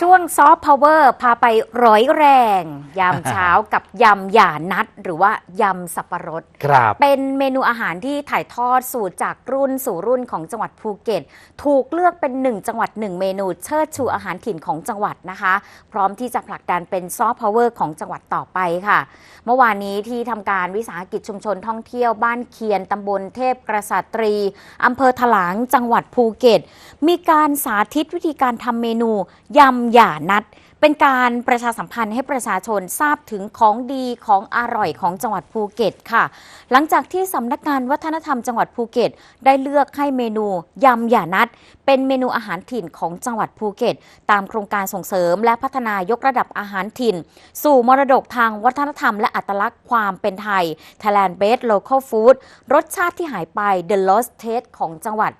ช่วงซอฟต์พาวเวอร์พาไปร้อยแรง ยามเช้ากับยำหย่านัด หรือว่ายำสับปะรด ครับ เป็นเมนูอาหารที่ถ่ายทอดสูตรจากรุ่นสู่รุ่นของจังหวัดภูเก็ต ถูกเลือกเป็นหนึ่งจังหวัดหนึ่งเมนูเชิดชูอาหารถิ่นของจังหวัดนะคะ พร้อมที่จะผลักดันเป็นซอฟต์พาวเวอร์ของจังหวัดต่อไปค่ะ เมื่อวานนี้ที่ทำการวิสาหกิจชุมชนท่องเที่ยวบ้านเคียนตำบลเทพกษัตรีอำเภอถลางจังหวัดภูเก็ต มีการสาธิตวิธีการทำเมนูยำหย่านัด เป็นการประชาสัมพันธ์ให้ประชาชนทราบถึงของดีของอร่อยของจังหวัดภูเก็ตค่ะ หลังจากที่สำนักงานวัฒนธรรมจังหวัดภูเก็ต ได้เลือกให้เมนูยำหย่านัด เป็นเมนูอาหารถิ่นของจังหวัดภูเก็ต ตามโครงการส่งเสริมและพัฒนายกระดับอาหารถิ่น สู่มรดกทางวัฒนธรรม และอัตลักษณ์ความเป็นไทย Thailand Based Local Food รสชาติที่หายไป The Lost Taste ของจังหวัด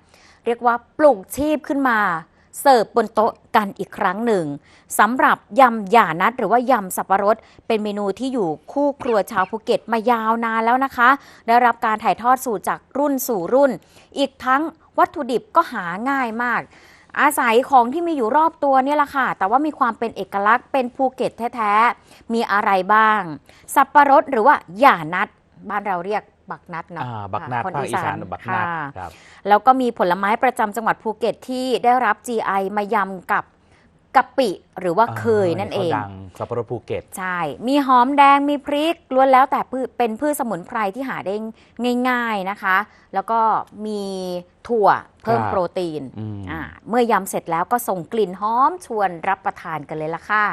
เรียกว่าปลุกชีพขึ้นมา เสิร์ฟบนโต๊ะกันอีกครั้งหนึ่งสำหรับยำหย่านัดหรือว่ายำสับปะรด เป็นเมนูที่อยู่คู่ครัวชาวภูเก็ตมายาวนานแล้วนะคะ ได้รับการถ่ายทอดสูตรจากรุ่นสู่รุ่น อีกทั้งวัตถุดิบก็หาง่ายมาก อาศัยของที่มีอยู่รอบตัวเนี่ยแหละค่ะ แต่ว่ามีความเป็นเอกลักษณ์เป็นภูเก็ตแท้ ๆ มีอะไรบ้าง สับปะรดหรือว่าหย่านัด บ้านเราเรียก บักนัดเนาะอ่าบักนัดคนภาคอีสานบักนัดค่ะครับแล้วก็มีผลไม้ประจำจังหวัดภูเก็ตที่ได้รับ GI มายำกับกะปิหรือว่าเคยนั่นเองขาดังสับปะรดภูเก็ต ใช่ มีหอมแดงมีพริกล้วนแล้วแต่พืชเป็นพืชสมุนไพรที่หาได้ง่าย ๆนะคะ แล้วก็มีถั่วเพิ่มครับโปรตีนอืมอ่าเมื่อยำเสร็จแล้วก็ส่งกลิ่นหอมชวนรับประทานกันเลยล่ะค่ะ